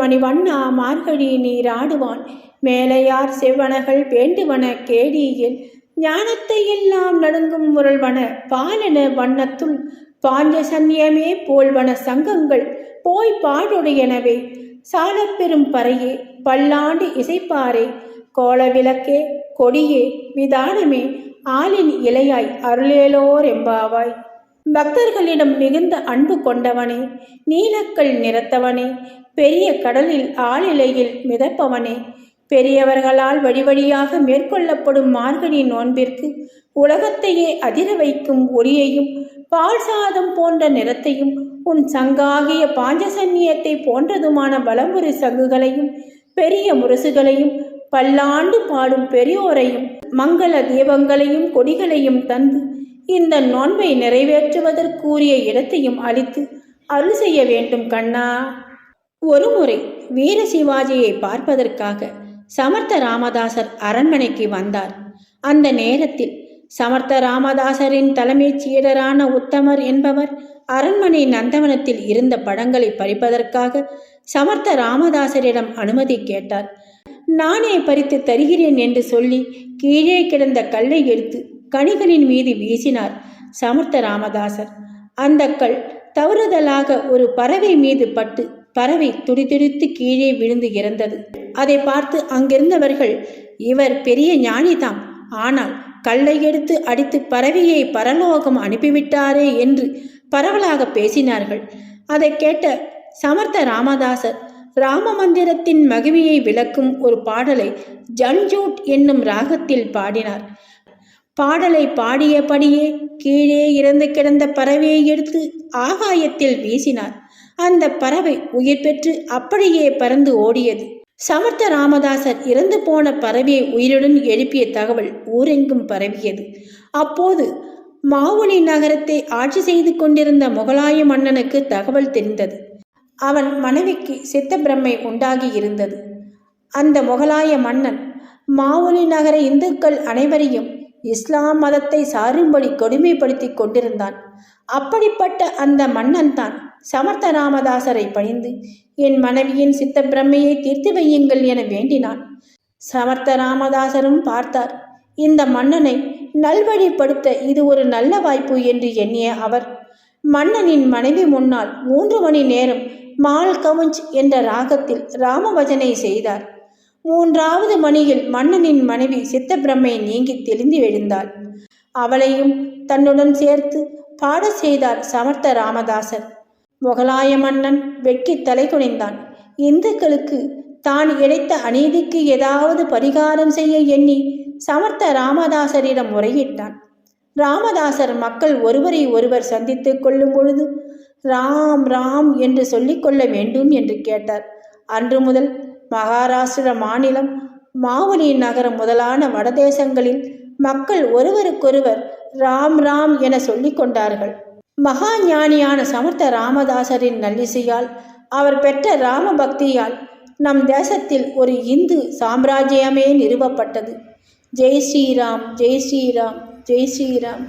மணிவண்ணா மார்கழி நீராடுவான். மேலையார் செவ்வனகள் வேண்டுவன கேடியில் ஞானத்தை எல்லாம் நடுங்கும் முரள்வன பாலன வண்ணத்துள். பாஞ்சசன்யமே போல்வன சங்கங்கள் போய் பாடுடையனவே. சாலப்பெரும் பறையே பல்லாண்டு இசைப்பாரே. கோலவிளக்கே கொடியே விதானமே ஆளின் இலையாய் அருளேலோர் எம்பாவாய். பக்தர்களிடம் மிகுந்த அன்பு கொண்டவனே நீலக்கல் நிறத்தவனே பெரிய கடலில் ஆளிலையில் மிதப்பவனே பெரியவர்களால் வழி வழியாக மேற்கொள்ளப்படும் மார்கழி நோன்பிற்கு உலகத்தையே அதிர வைக்கும் ஒளியையும் பால் சாதம் போன்ற நிறத்தையும் உன் சங்காகிய பாஞ்சசன்னியத்தை போன்றதுமான வலம்புரி சங்குகளையும் பெரிய முரசுகளையும் பல்லாண்டு பாடும் பெரியோரையும் மங்கள தீபங்களையும் கொடிகளையும் தந்து இந்த நோன்பை நிறைவேற்றுவதற்குரிய இடத்தையும் அளித்து அருள் செய்ய வேண்டும் கண்ணா. ஒருமுறை வீர சிவாஜியை பார்ப்பதற்காக சமர்த்த ராமதாசர் அரண்மனைக்கு வந்தார். அந்த நேரத்தில் சமர்த்த ராமதாசரின் தலைமைச் சீடரான உத்தமர் என்பவர் அரண்மனை நந்தவனத்தில் இருந்த படங்களை பறிப்பதற்காக சமர்த்த ராமதாசரிடம் அனுமதி கேட்டார். நானே பறித்து தருகிறேன் என்று சொல்லி கீழே கிடந்த கல்லை எடுத்து கணிகளின் மீது வீசினார் சமர்த்த ராமதாசர். அந்த கல் தவறுதலாக ஒரு பறவை மீது பட்டு பறவை துடிதுடித்து கீழே விழுந்து இறந்தது. அதை பார்த்து அங்கிருந்தவர்கள் இவர் பெரிய ஞானிதாம். ஆனால் கல்லை எடுத்து அடித்து பறவையை பரலோகம் அனுப்பிவிட்டாரே என்று பரவலாக பேசினார்கள். அதை கேட்ட சமர்த்த ராமதாசர் ராம மந்திரத்தின் மகிமையை விளக்கும் ஒரு பாடலை ஜன்ஜூட் என்னும் ராகத்தில் பாடினார். பாடலை பாடியபடியே கீழே இறந்து கிடந்த பறவையை எடுத்து ஆகாயத்தில் வீசினார். அந்த பறவை உயிர் பெற்று அப்படியே பறந்து ஓடியது. சமர்த்த ராமதாசர் இறந்து போன பறவையை உயிருடன் எழுப்பிய தகவல் ஊரெங்கும் பரவியது. அப்போது மாவுளி நகரத்தை ஆட்சி செய்து கொண்டிருந்த முகலாய மன்னனுக்கு தகவல் தெரிந்தது. அவன் மனைவிக்கு சித்த பிரம்மை உண்டாகி இருந்தது. அந்த முகலாய மன்னன் மாவுலி நகர இந்துக்கள் அனைவரையும் இஸ்லாம் மதத்தை சாரும்படி கொடுமைப்படுத்தி கொண்டிருந்தான். அப்படிப்பட்ட அந்த மன்னன் தான் சமர்த்த ராமதாசரை பணிந்து என் மனைவியின் சித்த பிரம்மையை தீர்த்து வையுங்கள் என வேண்டினான். சமர்த்த ராமதாசரும் பார்த்தார் இந்த மன்னனை நல்வழிப்படுத்த இது ஒரு நல்ல வாய்ப்பு என்று எண்ணிய அவர் மன்னனின் மனைவி முன்னால் மூன்று மணி நேரம் மால் கவுஞ்ச் என்ற ராகத்தில் ராமபஜனை செய்தார். மூன்றாவது மணியில் மன்னனின் மனைவி சித்தப்பிரமை நீங்கி தெளிந்து எழுந்தாள். அவளையும் தன்னுடன் சேர்த்து பாட செய்தார் சமர்த்த ராமதாசர். முகலாய மன்னன் வெட்கி தலை குனிந்தான். இந்துக்களுக்கு தான் இழைத்த அநீதிக்கு ஏதாவது பரிகாரம் செய்ய எண்ணி சமர்த்த ராமதாசரிடம் முறையிட்டான். ராமதாசர் மக்கள் ஒருவரை ஒருவர் சந்தித்துக் கொள்ளும் பொழுது ராம் ராம் என்று சொல்லிக்கொள்ள வேண்டும் என்று கேட்டார். அன்று முதல் மகாராஷ்டிர மாநிலம் மாவலி நகரம் முதலான வடதேசங்களில் மக்கள் ஒருவருக்கொருவர் ராம் ராம் என சொல்லிக் கொண்டார்கள். மகா ஞானியான சமர்த்த ராமதாசரின் நல்லிசையால் அவர் பெற்ற ராம பக்தியால் நம் தேசத்தில் ஒரு இந்து சாம்ராஜ்யமே நிறுவப்பட்டது. ஜெய் ஸ்ரீராம் ஜெய் ஸ்ரீராம் ஜெய் ஸ்ரீராம்.